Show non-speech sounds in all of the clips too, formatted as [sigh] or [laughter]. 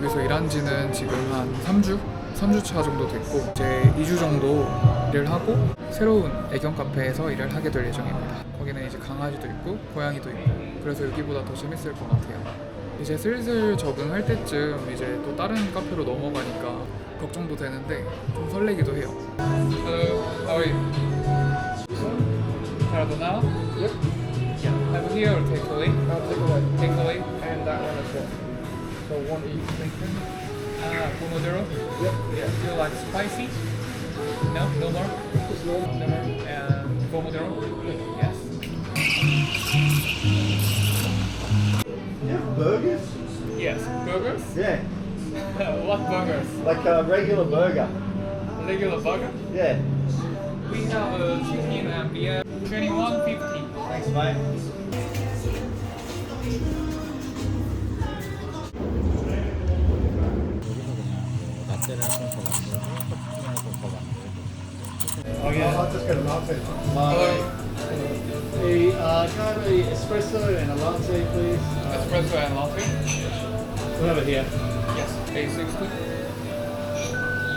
여기서 일한 지는 지금 한 3주? 3주 차 정도 됐고 이제 2주 정도 일을 하고 새로운 애견 카페에서 일을 하게 될 예정입니다. 거기는 이제 강아지도 있고 고양이도 있고 그래서 여기보다 더 재밌을 것 같아요. 이제 슬슬 적응할 때쯤 이제 또 다른 카페로 넘어가니까 걱정도 되는데 좀 설레기도 해요. Hello, how are you? Carbonara? Yep. Yeah. Have here or takeaway? I'll take away. Takeaway. And that one as well. So one each. Thank you. Ah, pomodoro. Yep. Yeah. Do you like spicy? No, no more. Just normal. No more. And pomodoro. Yes. You have burgers? Yes. Burgers? Yeah. [laughs] what burgers? Like a regular burger. Regular burger? Yeah. We have a chicken and beer. Twenty-one fifty. Thanks, mate. 라떼를 한번더 만들고 커피를 한번더 만들고 Oh yeah. I'll just get a latte. The uh, can I have a espresso and a latte, please? Uh, Espresso and latte. we'll have it here. Yes. A sixty.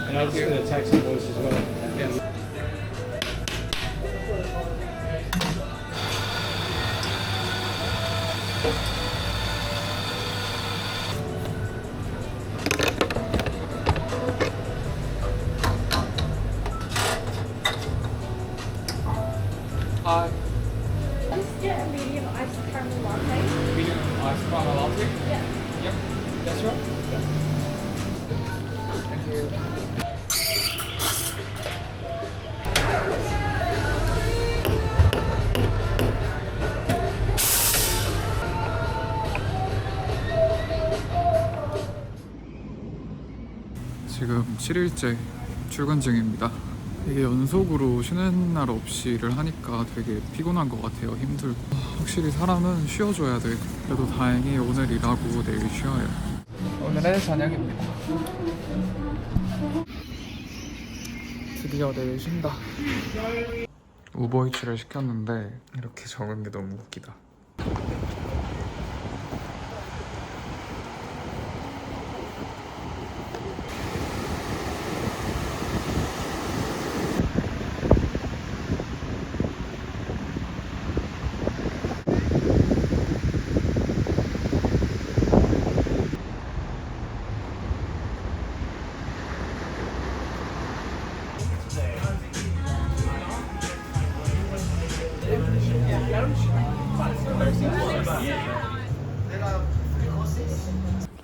And I'll just get a tax invoice as well. Yes. Hi, iced caramel latte. medium ice caramel latte. Yeah. Yep. That's right. Thank you. 지금 7일째 출근 중입니다. 이게 연속으로 쉬는 날 없이 일을 하니까 되게 피곤한 것 같아요. 힘들고. 확실히 사람은 쉬어줘야 돼. 그래도 다행히 오늘 일하고 내일 쉬어요. 오늘의 저녁입니다. 드디어 내일 쉰다. 우버이츠를 시켰는데 이렇게 적은 게 너무 웃기다.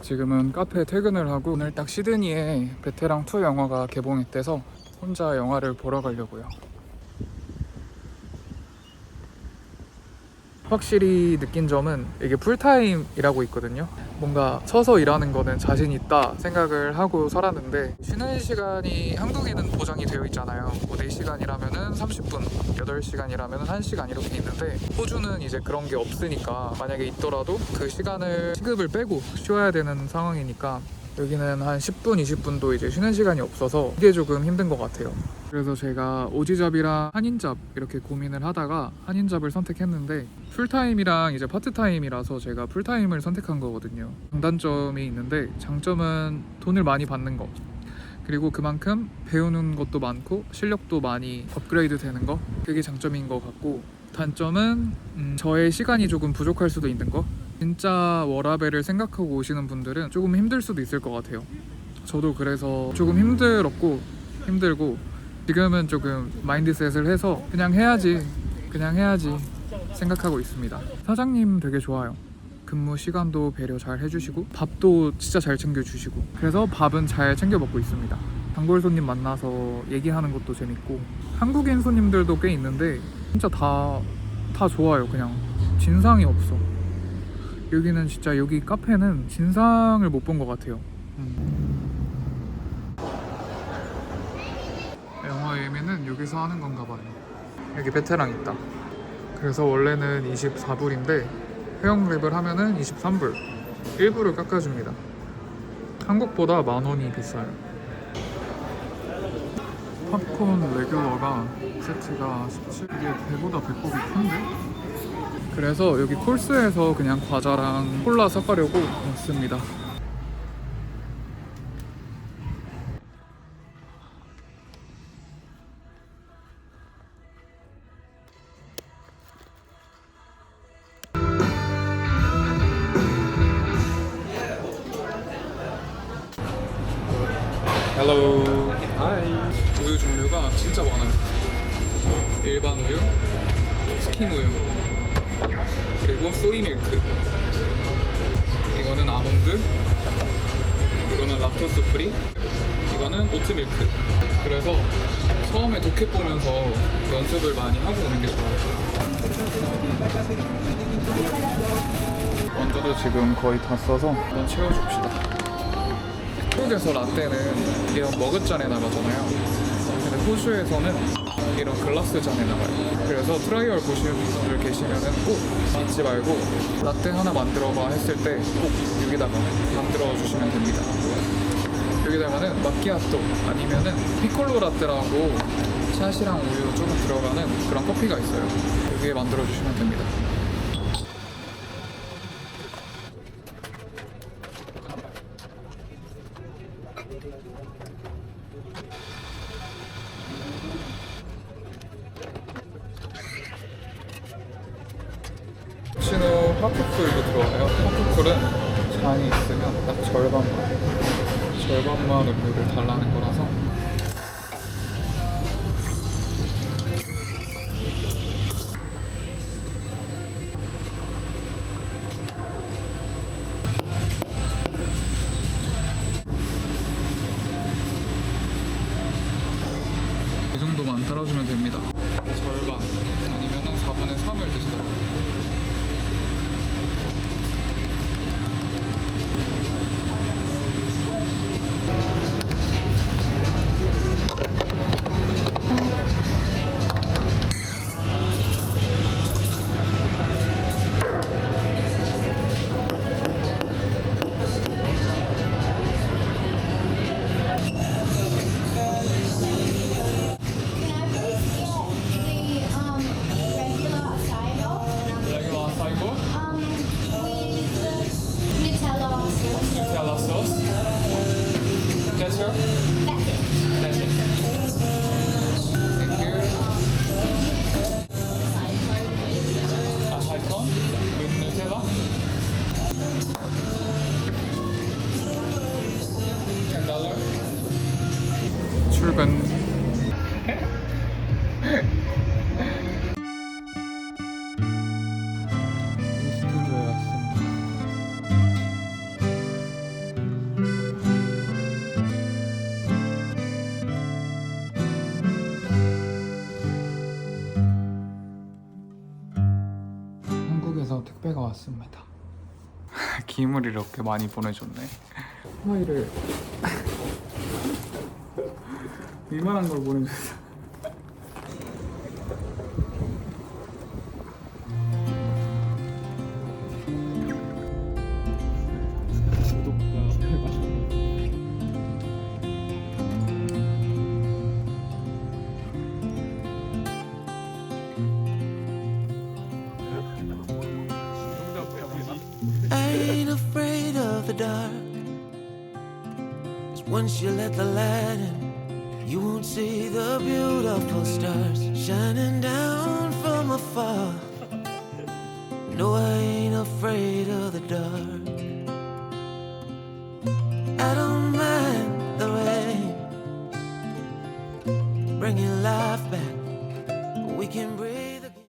지금은 카페 퇴근을 하고 오늘 딱 시드니에 베테랑 2 영화가 개봉했대서 혼자 영화를 보러 가려고요. 확실히 느낀 점은 이게 풀타임이라고 있거든요. 뭔가 서서 일하는 거는 자신 있다 생각을 하고 살았는데 쉬는 시간이 한국에는 보장이 되어 있잖아요. 뭐 4시간이라면은 30분, 8시간이라면은 1시간 이렇게 있는데 호주는 이제 그런 게 없으니까 만약에 있더라도 그 시간을 시급을 빼고 쉬어야 되는 상황이니까 여기는 한 10분, 20분도 이제 쉬는 시간이 없어서 이게 조금 힘든 것 같아요. 그래서 제가 오지잡이랑 한인잡 이렇게 고민을 하다가 한인잡을 선택했는데 풀타임이랑 이제 파트타임이라서 제가 풀타임을 선택한 거거든요. 장단점이 있는데 장점은 돈을 많이 받는 거. 그리고 그만큼 배우는 것도 많고 실력도 많이 업그레이드 되는 거. 그게 장점인 것 같고 단점은 음, 저의 시간이 조금 부족할 수도 있는 거. 진짜 워라벨을 생각하고 오시는 분들은 조금 힘들 수도 있을 것 같아요. 저도 그래서 조금 힘들었고 힘들고 지금은 조금 마인드셋을 해서 그냥 해야지 그냥 해야지 생각하고 있습니다. 사장님 되게 좋아요. 근무 시간도 배려 잘 해주시고 밥도 진짜 잘 챙겨주시고 그래서 밥은 잘 챙겨 먹고 있습니다. 단골 손님 만나서 얘기하는 것도 재밌고 한국인 손님들도 꽤 있는데 진짜 다 다 좋아요. 그냥 진상이 없어. 여기는 진짜 여기 카페는 진상을 못 본 것 같아요. 음. 영화 예매는 여기서 하는 건가 봐요. 여기 베테랑 있다. 그래서 원래는 24불인데 회원 랩을 하면은 23불. 1불을 깎아줍니다. 한국보다 만 원이 비싸요. 팝콘 레귤러가 세트가 17. 이게 배보다 배꼽이 큰데? 그래서 여기 콜스에서 그냥 과자랑 콜라 사가려고 왔습니다. 헬로 하이 우유 종류가 진짜 많아요. 일반 우유, 스킨 우유. 그리고 소이 밀크. 이거는 아몬드. 이거는 락토스 프리. 이거는 오트 밀크. 그래서 처음에 도켓 보면서 연습을 많이 하고 오는 게 좋아요. 원두도 지금 거의 다 써서 한번 채워줍시다. 한국에서 라떼는 이런 머그잔에 나가잖아요. 근데 호주에서는 이런 글라스 잔에 나가요. 그래서 트라이얼 보시는 분들 계시면은 꼭 잊지 말고 라떼 하나 만들어봐 했을 때 꼭 여기다가 만들어 주시면 됩니다. 여기다가는 마키아토 아니면은 피콜로 라떼라고 샷이랑 우유 조금 들어가는 그런 커피가 있어요. 여기에 만들어 주시면 됩니다. 신호 하프풀도 들어와요. 하프풀은 잔이 있으면 딱 절반만 절반만 음료를 달라는 거라서 왔습니다. [laughs] 김을 이렇게 많이 보내줬네. 파일을 이만한 걸 보내줬어. Ain't afraid of the dark. 'Cause once you let the light in, you won't see the beautiful stars shining down from afar. No, I ain't afraid of the dark.